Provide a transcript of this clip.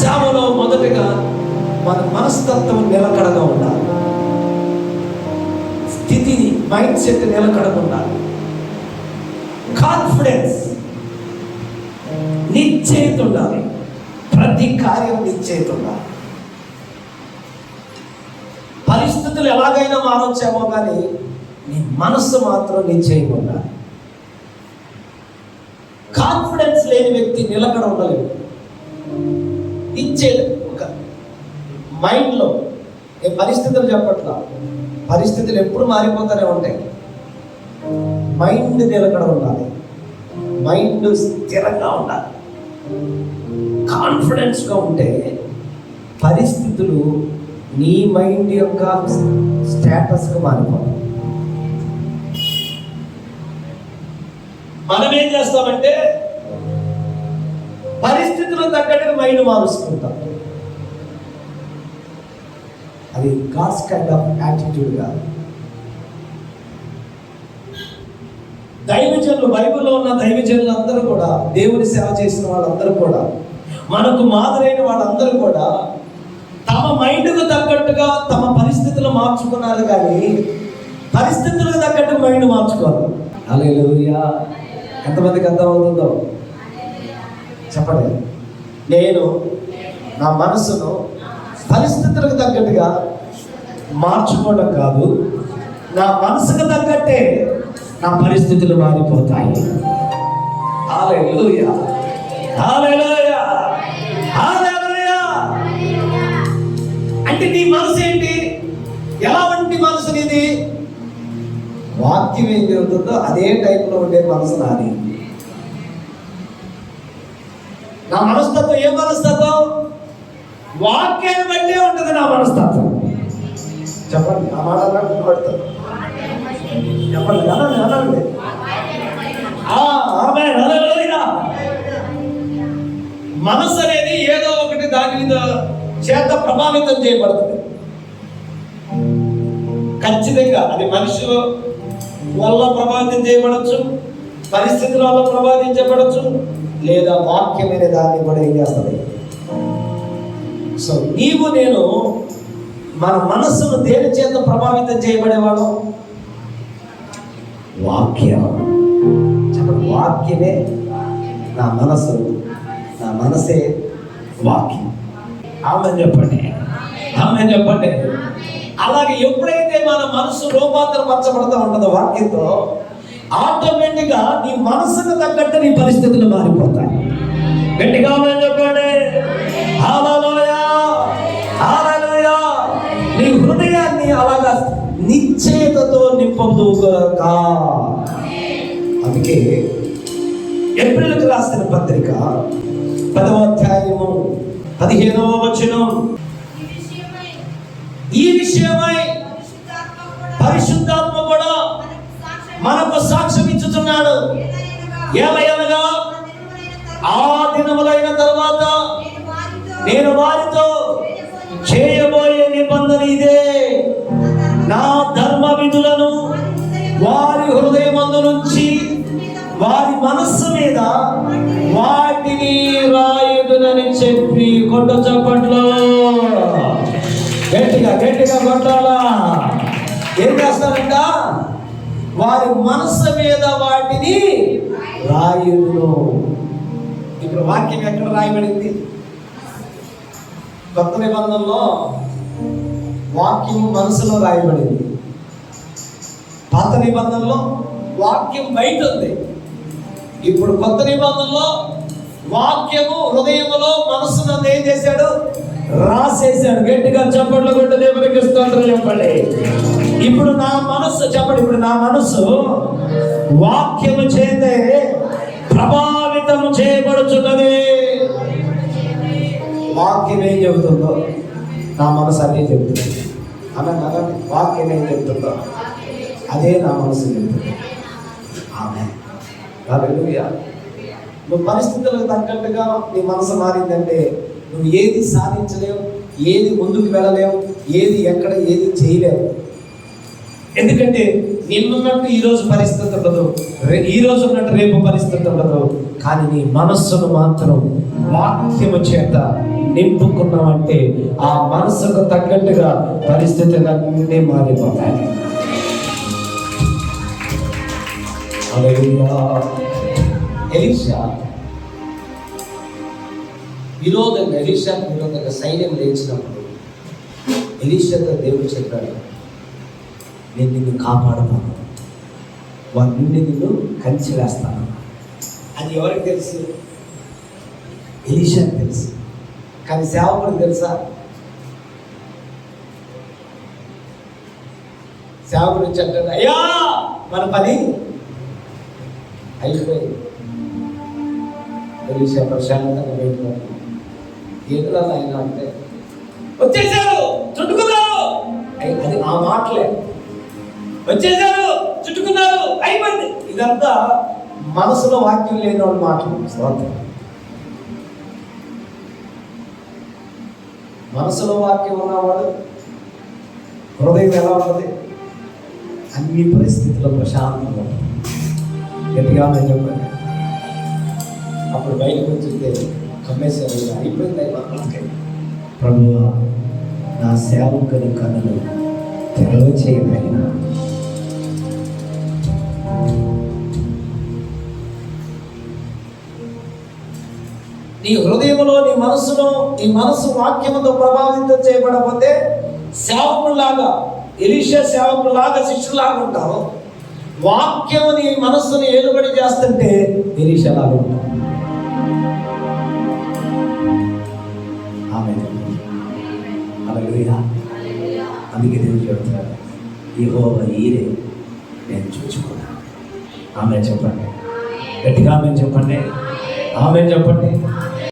సేవలో మొదటగా మన మనస్తత్వం నిలకడగా ఉండాలి. స్థితి మైండ్ సెట్ నిలకడగా ఉండాలి. కాన్ఫిడెన్స్ నిశ్చయిత ఉండాలి. ప్రతి కార్యం నిశ్చయిత ఉండాలి. పరిస్థితులు ఎలాగైనా మారొచ్చేమో కానీ నీ మనస్సు మాత్రం నిశ్చయంగా ఉండాలి. కాన్ఫిడెన్స్ లేని వ్యక్తి నిలకడ ఉండలేదు ఇచ్చే ఒక మైండ్లో ఏ పరిస్థితులు చెప్పట్లా? పరిస్థితులు ఎప్పుడు మారిపోతూనే ఉంటాయి. మైండ్ నిలకడ ఉండాలి. మైండ్ స్థిరంగా ఉండాలి. కాన్ఫిడెన్స్గా ఉంటే పరిస్థితులు నీ మైండ్ యొక్క స్టేటస్గా మారిపోతాయి. మనం ఏం చేస్తామంటే పరిస్థితులకు తగ్గట్టుగా మైండ్ మారుస్తుంటాం. అది గాస్ కైండ్ ఆఫ్ యాటిట్యూడ్ కాదు. దైవజనులు బైబిల్లో ఉన్న దైవజనులు అందరూ కూడా దేవుని సేవ చేసిన వాళ్ళందరూ కూడా మనకు మాదిరైన వాళ్ళందరూ కూడా తమ మైండ్కు తగ్గట్టుగా తమ పరిస్థితులు మార్చుకున్నారు కానీ పరిస్థితులకు తగ్గట్టు మైండ్ మార్చుకోరు అలా ఎంతమందికి అర్థమవుతుందో? చెప్పండి. నేను నా మనసును పరిస్థితులకు తగ్గట్టుగా మార్చుకోవడం కాదు నా మనసుకు తగ్గట్టే నా పరిస్థితులు మారిపోతాయి. అంటే నీ మనసు ఏంటి? ఎలా వంటి మనసు నీది? వాక్యం ఏం జరుగుతుందో అదే టైంలో ఉండే మనసు నాది. నా మనస్తత్వం ఏ మనస్తత్వం? వాక్యాన్ని బట్టే ఉంటుంది నా మనస్తత్వం. చెప్పండి నా మాట పడుతుంది చెప్పండి అనండి అనండి ఆ, మనసు అనేది ఏదో ఒకటి దాని మీద చేత ప్రభావితం చేయబడుతుంది. ఖచ్చితంగా అది మనిషి వల్ల ప్రభావితం చేయబడచ్చు. పరిస్థితులలో వల్ల లేదా వాక్యమైన దాన్ని కూడా ఏం చేస్తుంది? సో నీవు నేను మన మనస్సును దేని చేత ప్రభావితం చేయబడేవాళ్ళం వాక్యం. చెప్పండి వాక్యమే నా మనసు నా మనసే వాక్యం. ఆమె చెప్పండి. ఆమె చెప్పండి. అలాగే ఎప్పుడైతే మన మనసు రూపాంతరపరచబడతా ఉంటుందో వాక్యంతో ఆటోమేటిక్గా నీ మనసుకు తగ్గట్టు నీ పరిస్థితులు మారిపోతాయి. గట్టిగా చెప్పండి. నీ హృదయాన్ని అలాగా నిశ్చయతతో నింపదుగాక అందుకే ఏప్రిల్కి రాసిన పత్రిక పదవ అధ్యాయము పదిహేనవ వచనం. ఈ విషయమై పరిశుద్ధాత్మ కూడా మనకు సాక్ష్యం ఇచ్చుతున్నాడు. ఏమయ్యనగా? ఆ దినములైన తర్వాత నేను వారితో చేయబోయే నిబంధన ఇదే. నా ధర్మ విధులను వారి హృదయమందు నుంచి వారి మనస్సు మీద వాటిని రాయుదునని చెప్పి కొట్ట చప్పట్లో. గట్టిగా గట్టిగా కొట్టాలా? ఏం చేస్తారంట? వారి మనస్సు మీద వాటిని రాయుదును ఇప్పుడు వాక్యం ఎక్కడ రాయబడింది? కొత్త నిబంధనలో వాక్యం మనసులో రాయబడింది. పాత నిబంధనలో వాక్యం బయట ఉంది. ఇప్పుడు కొత్త నిబంధనలో వాక్యము హృదయములో మనసును ఏం చేశాడు రాసేసాను గట్టిగా చప్పట్లు కొట్టి దేవునికి స్తోత్రం చెప్పండి. ఇప్పుడు నా మనస్సు చెప్పండి ఇప్పుడు నా మనస్సు వాక్యము చేతే ప్రభావితం చేయబడుచున్నది. వాక్యం ఏం చెబుతుందో? నా మనసు అదే చెబుతుంది. అనండి అనండి వాక్యం ఏం చెబుతుందో? అదే నా మనసు చెబుతుంది. ఆమె నువ్వు పరిస్థితులకు తగ్గట్టుగా నీ మనసు మారిందంటే నువ్వు ఏది సాధించలేవు ఏది ముందుకు వెళ్ళలేవు ఏది ఎక్కడ ఏది చేయలేవు. ఎందుకంటే నిన్నున్నట్టు ఈరోజు పరిస్థితి ఉండదు. రే- ఈ ఉన్నట్టు రేపు పరిస్థితి ఉండదు. కానీ నీ మనస్సును మాత్రం వాక్యము చేత నింపుకున్నామంటే ఆ మనస్సుకు తగ్గట్టుగా పరిస్థితులన్నీ మారిపోతాయి. హల్లెలూయా. ఎలీషా విరోధంగా ఎలీషాకు విరోధంగా సైన్యం లేచినప్పుడు ఎలీషాతో దేవుడు చెప్పాడు నేను నిన్ను కాపాడుతాను. వారి నుండి నిన్ను కంచి వేస్తాను. అది ఎవరికి తెలుసు? ఎలీషాకి తెలుసు. కానీ సేవకుడు తెలుసా? సేవకుడు వచ్చి అయ్యా మన పని అయిపోయింది. ఎలీషా ప్రశాంతంగా బయటకు ఏదో ఆయన అంటే వచ్చేసారు! చుట్టుకున్నారు! అది ఆ మాటలే. వచ్చేసారు! చుట్టుకున్నారు! అయిపోయింది! ఇదంతా మనసులో వాక్యం లేని వాడి మాటలు స్తోత్రం మనసులో వాక్యం ఉన్నవాడు హృదయం ఎలా ఉంటుంది? అన్ని పరిస్థితుల్లో ప్రశాంతంగా ఉంటుంది. గట్టిగా చెప్పండి అప్పుడు బయటకు వచ్చితే అయిపోయింది ప్రభువా నా సేవకుని కన్నులు తెరవ చేయగలిగిన నీ హృదయంలో నీ మనసులో నీ మనసు వాక్యముతో ప్రభావితం చేయబడకపోతే సేవకులాగా ఎలీషా సేవకులాగా శిష్యులాగా ఉంటావు. వాక్యం నీ మనస్సును ఏలుబడి చేస్తుంటే ఎలీషలాగా ఉంటావు. ఆమె హల్లెలూయా. అందుకే దేవుడు చెప్తున్నాడు యెహోవ ఈరే నేను చూచుకున్నాను. ఆమె చెప్పండి. గట్టిగా ఆమె చెప్పండి. ఆమె చెప్పండి.